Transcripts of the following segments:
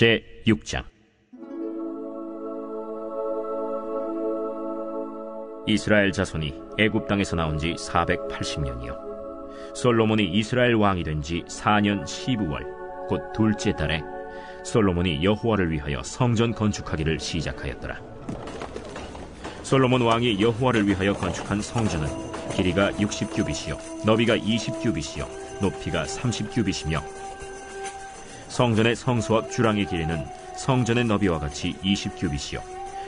제 6장. 이스라엘 자손이 애굽 땅에서 나온 지 480년이요. 솔로몬이 이스라엘 왕이 된 지 4년 12월 곧 둘째 달에 솔로몬이 여호와를 위하여 성전 건축하기를 시작하였더라. 솔로몬 왕이 여호와를 위하여 건축한 성전은 길이가 60규빗이요 너비가 20규빗이요 높이가 30규빗이며 성전의 앞 주랑의 길이는 성전의 너비와 같이 20규빗이요.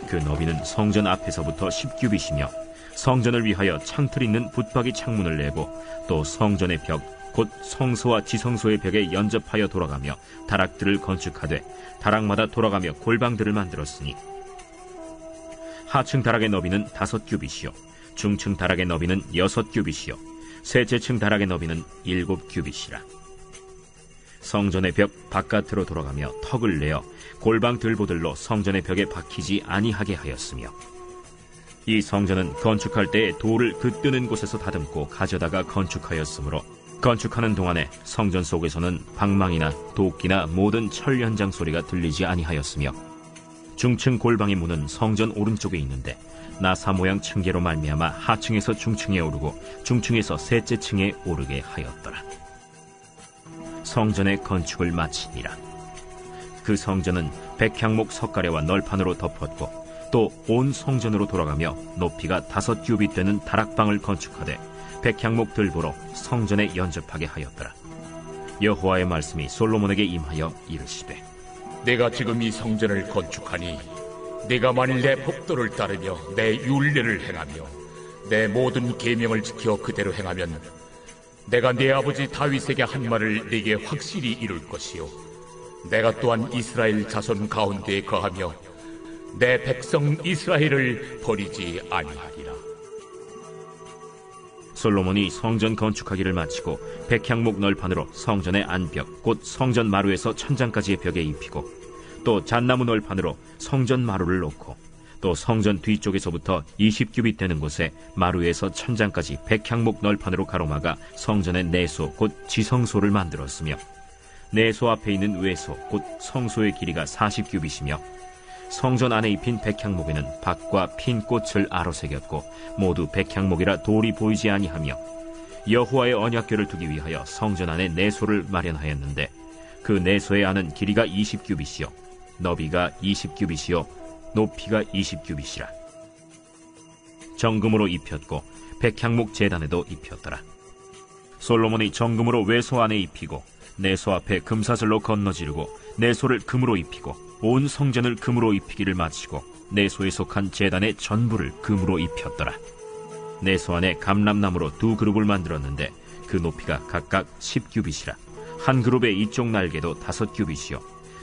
그 너비는 성전 앞에서부터 10규빗이며 성전을 위하여 창틀 있는 붙박이 창문을 내고 또 성전의 벽 곧 성소와 지성소의 벽에 연접하여 돌아가며 다락들을 건축하되 다락마다 돌아가며 골방들을 만들었으니 하층 다락의 너비는 다섯 규빗이요. 중층 다락의 너비는 여섯 규빗이요. 셋째 층 다락의 너비는 일곱 규빗이라 성전의 벽 바깥으로 돌아가며 턱을 내어 골방 들보들로 성전의 벽에 박히지 아니하게 하였으며 이 성전은 건축할 때에 돌을 그 뜨는 곳에서 다듬고 가져다가 건축하였으므로 건축하는 동안에 성전 속에서는 방망이나 도끼나 모든 철 현장 소리가 들리지 아니하였으며 중층 골방의 문은 성전 오른쪽에 있는데 나사 모양 층계로 말미암아 하층에서 중층에 오르고 중층에서 셋째 층에 오르게 하였더라. 성전의 건축을 마치니라. 그 성전은 백향목 석가래와 널판으로 덮었고 또 온 성전으로 돌아가며 높이가 다섯 규빗 되는 다락방을 건축하되 백향목 들보로 성전에 연접하게 하였더라. 여호와의 말씀이 솔로몬에게 임하여 이르시되 내가 지금 이 성전을 건축하니 내가 만일 내 법도를 따르며 내 율례를 행하며 내 모든 계명을 지켜 그대로 행하면 내가 내 아버지 다윗에게 한 말을 네게 확실히 이룰 것이요. 내가 또한 이스라엘 자손 가운데에 거하며 내 백성 이스라엘을 버리지 아니하리라. 솔로몬이 성전 건축하기를 마치고 백향목 널판으로 성전의 안벽 곧 성전 마루에서 천장까지의 벽에 입히고 또 잣나무 널판으로 성전 마루를 놓고 또 성전 뒤쪽에서부터 20규빗 되는 곳에 마루에서 천장까지 백향목 널판으로 가로막아 성전의 내소 곧 지성소를 만들었으며 내소 앞에 있는 외소 곧 성소의 길이가 40규빗이며 성전 안에 입힌 백향목에는 박과 핀 꽃을 아로새겼고 모두 백향목이라 돌이 보이지 아니하며 여호와의 언약궤를 두기 위하여 성전 안에 내소를 마련하였는데 그 내소의 안은 길이가 20규빗이요 너비가 20규빗이요 높이가 20규빗이라 정금으로 입혔고 백향목 제단에도 입혔더라 솔로몬이 정금으로 외소 안에 입히고 내소 앞에 금사슬로 건너지르고 내소를 금으로 입히고 온 성전을 금으로 입히기를 마치고 내소에 속한 제단의 전부를 금으로 입혔더라. 내소 안에 감람나무로 두 그룹을 만들었는데 그 높이가 각각 10규빗이라. 한 그룹의 이쪽 날개도 다섯 규빗이요.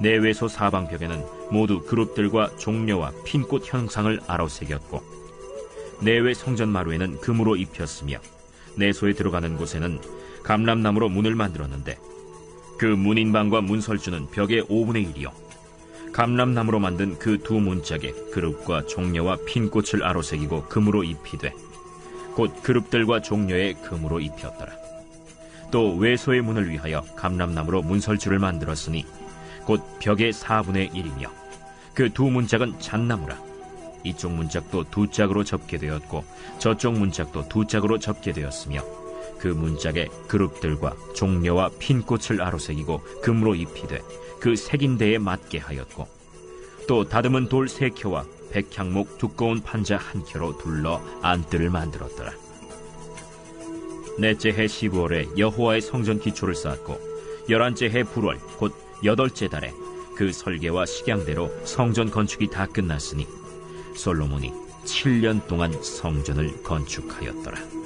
내외소 사방벽에는 모두 그룹들과 종려와 핀꽃 형상을 아로새겼고 내외 성전 마루에는 금으로 입혔으며 내소에 들어가는 곳에는 감람나무로 문을 만들었는데 그 문인방과 문설주는 벽의 5분의 1이요. 감람나무로 만든 그 두 문짝에 그룹과 종려와 핀꽃을 아로새기고 금으로 입히되 곧 그룹들과 종려에 금으로 입혔더라. 또 외소의 문을 위하여 감람나무로 문설주를 만들었으니 곧 벽의 4분의 1이며 그 두 문짝은 잣나무라. 이쪽 문짝도 두 짝으로 접게 되었고 저쪽 문짝도 두 짝으로 접게 되었으며 그 문짝에 그룹들과 종려와 핀꽃을 아로새기고 금으로 입히되 그 색인대에 맞게 하였고 또 다듬은 돌 세 켜와 백향목 두꺼운 판자 한 켜로 둘러 안뜰을 만들었더라. 넷째 해 15월에 여호와의 성전 기초를 쌓았고 열한째 해 불월 곧 여덟째 달에 그 설계와 식양대로 성전 건축이 다 끝났으니 솔로몬이 7년 동안 성전을 건축하였더라.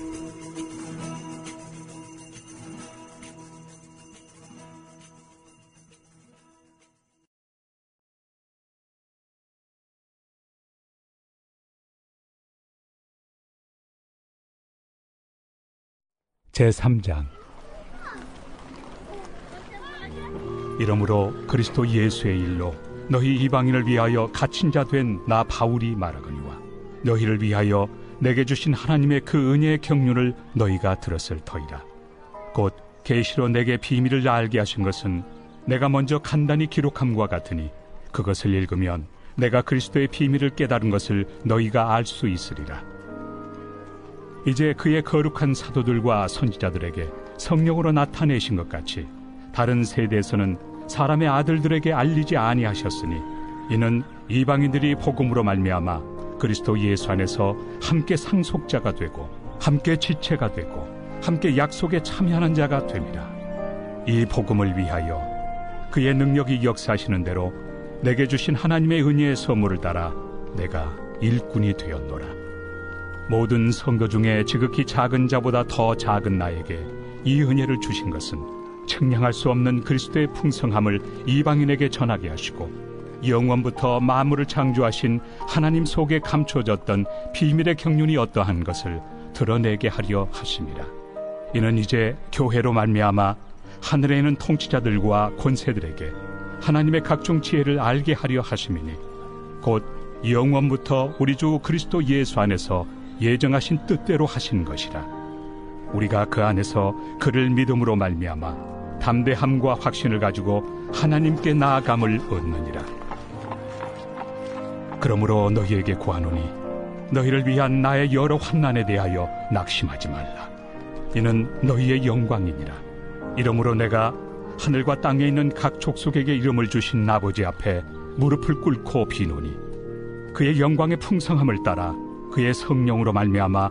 제3장 이러므로 그리스도 예수의 일로 너희 이방인을 위하여 갇힌 자 된 나 바울이 말하거니와 너희를 위하여 내게 주신 하나님의 그 은혜의 경륜을 너희가 들었을 터이라. 곧 계시로 내게 비밀을 알게 하신 것은 내가 먼저 간단히 기록함과 같으니 그것을 읽으면 내가 그리스도의 비밀을 깨달은 것을 너희가 알 수 있으리라. 이제 그의 거룩한 사도들과 선지자들에게 성령으로 나타내신 것 같이 다른 세대에서는 사람의 아들들에게 알리지 아니하셨으니 이는 이방인들이 복음으로 말미암아 그리스도 예수 안에서 함께 상속자가 되고 함께 지체가 되고 함께 약속에 참여하는 자가 됨이라 이 복음을 위하여 그의 능력이 역사하시는 대로 내게 주신 하나님의 은혜의 선물을 따라 내가 일꾼이 되었노라. 모든 성도 중에 지극히 작은 자보다 더 작은 나에게 이 은혜를 주신 것은 측량할 수 없는 그리스도의 풍성함을 이방인에게 전하게 하시고 영원부터 만물을 창조하신 하나님 속에 감춰졌던 비밀의 경륜이 어떠한 것을 드러내게 하려 하심이라. 이는 이제 교회로 말미암아 하늘에 있는 통치자들과 권세들에게 하나님의 각종 지혜를 알게 하려 하심이니 곧 영원부터 우리 주 그리스도 예수 안에서 예정하신 뜻대로 하신 것이라. 우리가 그 안에서 그를 믿음으로 말미암아 담대함과 확신을 가지고 하나님께 나아감을 얻느니라. 그러므로 너희에게 구하노니 너희를 위한 나의 여러 환난에 대하여 낙심하지 말라. 이는 너희의 영광이니라. 이러므로 내가 하늘과 땅에 있는 각 족속에게 이름을 주신 아버지 앞에 무릎을 꿇고 비노니 그의 영광의 풍성함을 따라 그의 성령으로 말미암아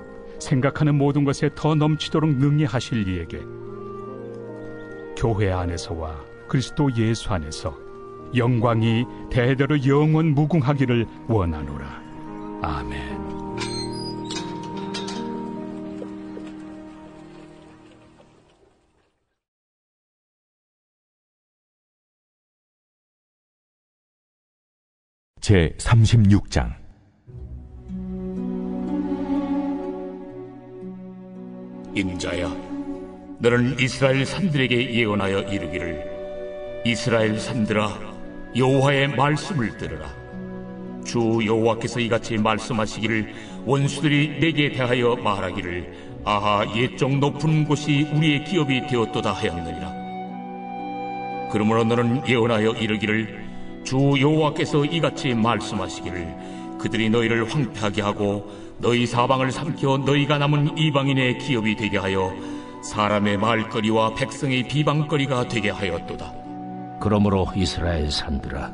생각하는 모든 것에 더 넘치도록 능히 하실 이에게 교회 안에서와 그리스도 예수 안에서 영광이 대대로 영원 무궁하기를 원하노라. 아멘. 제 36장 인자야, 너는 이스라엘 산들에게 예언하여 이르기를 이스라엘 산들아 여호와의 말씀을 들으라. 주 여호와께서 이같이 말씀하시기를 원수들이 내게 대하여 말하기를 아하 옛적 높은 곳이 우리의 기업이 되었도다 하였느니라. 그러므로 너는 예언하여 이르기를 주 여호와께서 이같이 말씀하시기를 그들이 너희를 황폐하게 하고 너희 사방을 삼켜 너희가 남은 이방인의 기업이 되게 하여 사람의 말거리와 백성의 비방거리가 되게 하였도다. 그러므로 이스라엘 산들아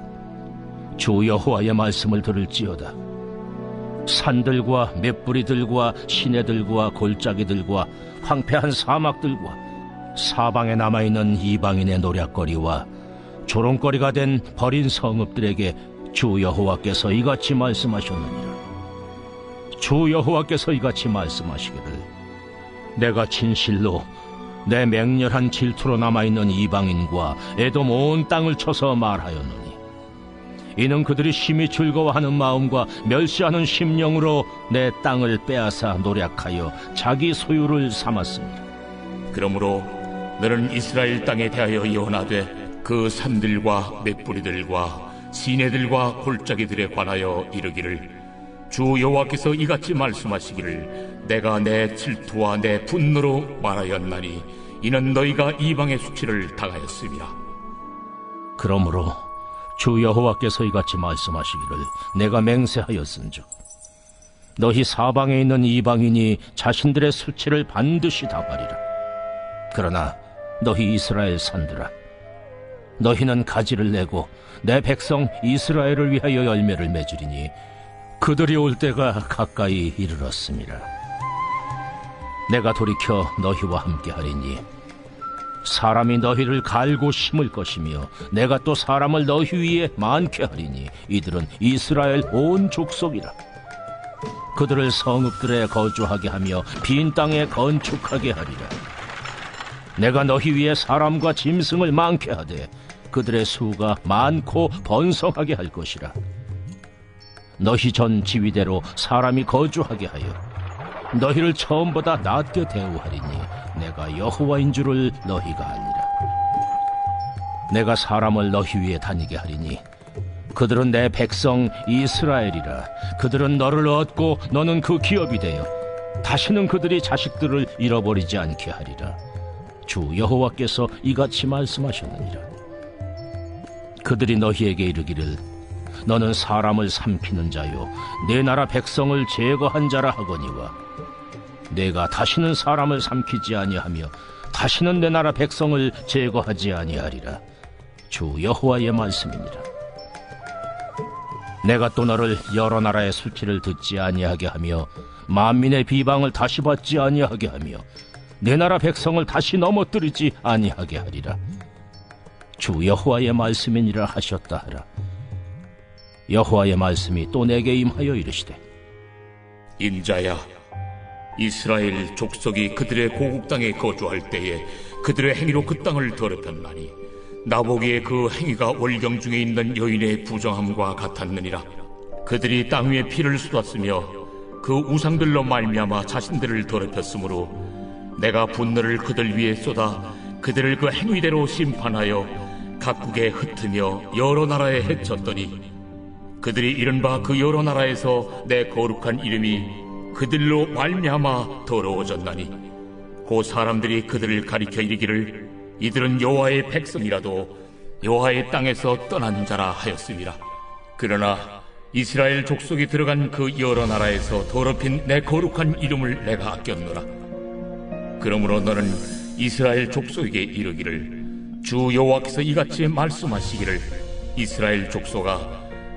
주 여호와의 말씀을 들을지어다 산들과 맷뿌리들과 시내들과 골짜기들과 황폐한 사막들과 사방에 남아있는 이방인의 노략거리와 조롱거리가 된 버린 성읍들에게 주 여호와께서 이같이 말씀하셨느니라 주 여호와께서 이같이 말씀하시기를 내가 진실로 내 맹렬한 질투로 남아있는 이방인과 에돔 온 땅을 쳐서 말하였노니 이는 그들이 심히 즐거워하는 마음과 멸시하는 심령으로 내 땅을 빼앗아 노략하여 자기 소유를 삼았습니다. 그러므로 너는 이스라엘 땅에 대하여 예언하되 그 산들과 맷뿌리들과 시내들과 골짜기들에 관하여 이르기를 주 여호와께서 이같이 말씀하시기를 내가 내 질투와 내 분노로 말하였나니 이는 너희가 이방의 수치를 당하였습니다. 그러므로 주 여호와께서 이같이 말씀하시기를 내가 맹세하였은즉 너희 사방에 있는 이방인이 자신들의 수치를 반드시 당하리라. 그러나 너희 이스라엘 산들아 너희는 가지를 내고 내 백성 이스라엘을 위하여 열매를 맺으리니 그들이 올 때가 가까이 이르렀습니다. 내가 돌이켜 너희와 함께하리니 사람이 너희를 갈고 심을 것이며 내가 또 사람을 너희 위에 많게 하리니 이들은 이스라엘 온 족속이라. 그들을 성읍들에 거주하게 하며 빈 땅에 건축하게 하리라. 내가 너희 위에 사람과 짐승을 많게 하되 그들의 수가 많고 번성하게 할 것이라 너희 전 지위대로 사람이 거주하게 하여 너희를 처음보다 낮게 대우하리니 내가 여호와인 줄을 너희가 알리라. 내가 사람을 너희 위에 다니게 하리니 그들은 내 백성 이스라엘이라. 그들은 너를 얻고 너는 그 기업이 되어 다시는 그들이 자식들을 잃어버리지 않게 하리라. 주 여호와께서 이같이 말씀하셨느니라. 그들이 너희에게 이르기를 너는 사람을 삼키는 자요. 내 나라 백성을 제거한 자라 하거니와 내가 다시는 사람을 삼키지 아니하며 다시는 내 나라 백성을 제거하지 아니하리라. 주 여호와의 말씀이니라 내가 또 너를 여러 나라의 수치를 듣지 아니하게 하며 만민의 비방을 다시 받지 아니하게 하며 내 나라 백성을 다시 넘어뜨리지 아니하게 하리라. 주 여호와의 말씀이니라 하셨다 하라 여호와의 말씀이 또 내게 임하여 이르시되 인자야 이스라엘 족속이 그들의 고국 땅에 거주할 때에 그들의 행위로 그 땅을 더럽혔나니 나보기에 그 행위가 월경 중에 있는 여인의 부정함과 같았느니라. 그들이 땅 위에 피를 쏟았으며 그 우상들로 말미암아 자신들을 더럽혔으므로 내가 분노를 그들 위에 쏟아 그들을 그 행위대로 심판하여 각국에 흩으며 여러 나라에 해쳤더니 그들이 이른바 그 여러 나라에서 내 거룩한 이름이 그들로 말미암아 더러워졌나니 그 사람들이 그들을 가리켜 이르기를 이들은 여호와의 백성이라도 여호와의 땅에서 떠난 자라 하였습니다. 그러나 이스라엘 족속이 들어간 그 여러 나라에서 더럽힌 내 거룩한 이름을 내가 아꼈노라. 그러므로 너는 이스라엘 족속에게 이르기를 주 여호와께서 이같이 말씀하시기를 이스라엘 족속아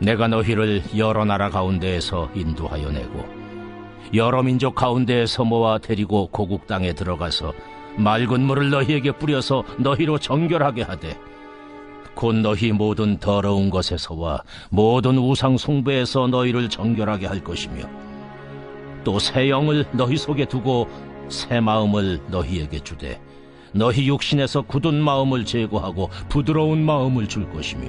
내가 너희를 여러 나라 가운데에서 인도하여 내고 여러 민족 가운데에서 모아 데리고 고국 땅에 들어가서 맑은 물을 너희에게 뿌려서 너희로 정결하게 하되 곧 너희 모든 더러운 것에서와 모든 우상 숭배에서 너희를 정결하게 할 것이며 또 새 영을 너희 속에 두고 새 마음을 너희에게 주되 너희 육신에서 굳은 마음을 제거하고 부드러운 마음을 줄 것이며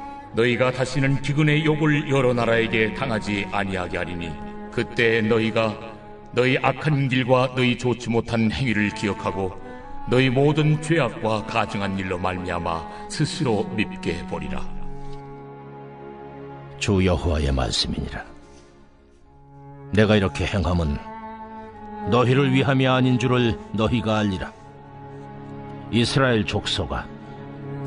너희가 다시는 기근의 욕을 여러 나라에게 당하지 아니하게 하리니 그때 너희가 너희 악한 길과 너희 좋지 못한 행위를 기억하고 너희 모든 죄악과 가증한 일로 말미암아 스스로 밉게 보리라. 주 여호와의 말씀이니라. 내가 이렇게 행함은 너희를 위함이 아닌 줄을 너희가 알리라. 이스라엘 족속아,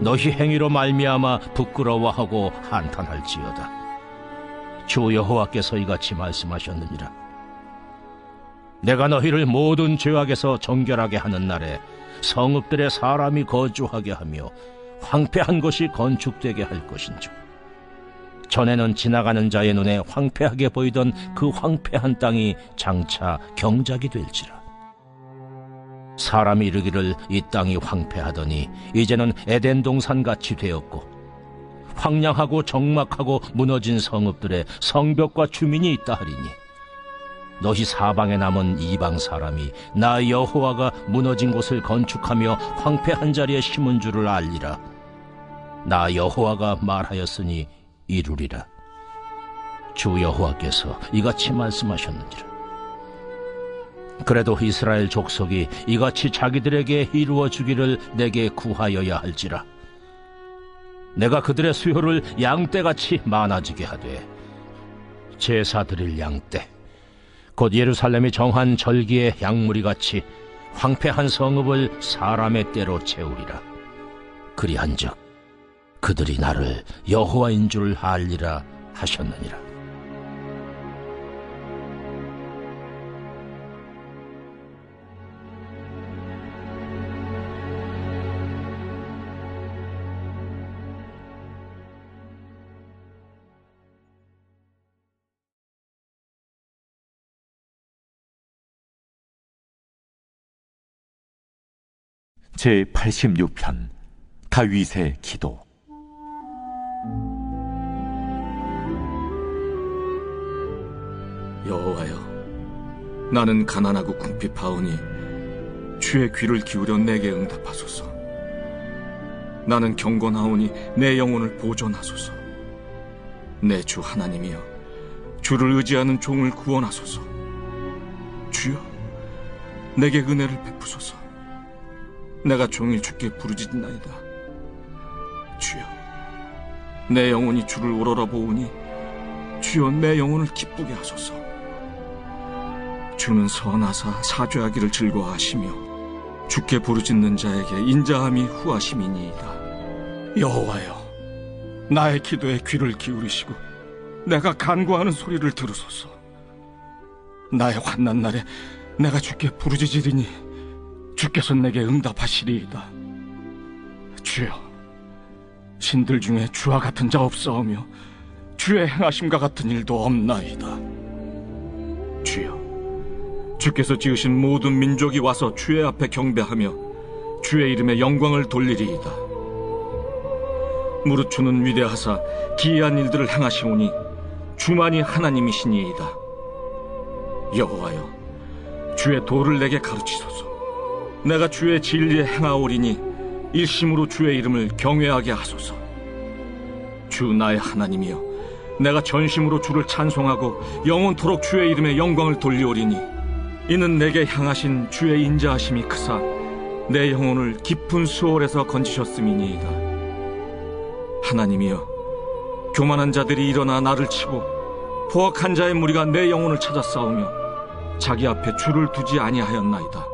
너희 행위로 말미암아 부끄러워하고 한탄할지어다. 주 여호와께서 이같이 말씀하셨느니라. 내가 너희를 모든 죄악에서 정결하게 하는 날에 성읍들의 사람이 거주하게 하며 황폐한 것이 건축되게 할 것인즉 전에는 지나가는 자의 눈에 황폐하게 보이던 그 황폐한 땅이 장차 경작이 될지라 사람이 이르기를 이 땅이 황폐하더니 이제는 에덴 동산 같이 되었고 황량하고 적막하고 무너진 성읍들의 성벽과 주민이 있다 하리니 너희 사방에 남은 이방 사람이 나 여호와가 무너진 곳을 건축하며 황폐한 자리에 심은 줄을 알리라. 나 여호와가 말하였으니 이루리라. 주 여호와께서 이같이 말씀하셨느니라. 그래도 이스라엘 족속이 이같이 자기들에게 이루어 주기를 내게 구하여야 할지라. 내가 그들의 수요를 양떼같이 많아지게 하되 제사 드릴 양떼 곧 예루살렘이 정한 절기의 양무리 같이 황폐한 성읍을 사람의 때로 채우리라. 그리한즉 그들이 나를 여호와인 줄 알리라 하셨느니라. 제 86편 다윗의 기도 여호와여, 나는 가난하고 궁핍하오니 주의 귀를 기울여 내게 응답하소서. 나는 경건하오니 내 영혼을 보존하소서. 내 주 하나님이여, 주를 의지하는 종을 구원하소서. 주여, 내게 은혜를 베푸소서. 내가 종일 주께 부르짖나이다. 주여, 내 영혼이 주를 오로라 보오니 주여 내 영혼을 기쁘게 하소서. 주는 선하사 사죄하기를 즐거워하시며 주께 부르짖는 자에게 인자함이 후하심이니이다. 여호와여, 나의 기도에 귀를 기울이시고 내가 간구하는 소리를 들으소서. 나의 환난 날에 내가 주께 부르짖으리니 주께서 내게 응답하시리이다. 주여, 신들 중에 주와 같은 자 없사오며 주의 행하심과 같은 일도 없나이다. 주여, 주께서 지으신 모든 민족이 와서 주의 앞에 경배하며 주의 이름에 영광을 돌리리이다. 무릇 주는 위대하사 기이한 일들을 행하시오니 주만이 하나님이시니이다. 여호와여, 주의 도를 내게 가르치소서. 내가 주의 진리에 행하오리니 일심으로 주의 이름을 경외하게 하소서. 주 나의 하나님이여, 내가 전심으로 주를 찬송하고 영원토록 주의 이름에 영광을 돌리오리니 이는 내게 향하신 주의 인자하심이 크사 내 영혼을 깊은 수월에서 건지셨음이니이다. 하나님이여, 교만한 자들이 일어나 나를 치고 포악한 자의 무리가 내 영혼을 찾아 싸우며 자기 앞에 주를 두지 아니하였나이다.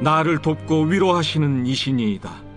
나를 돕고 위로하시는 이신이이다.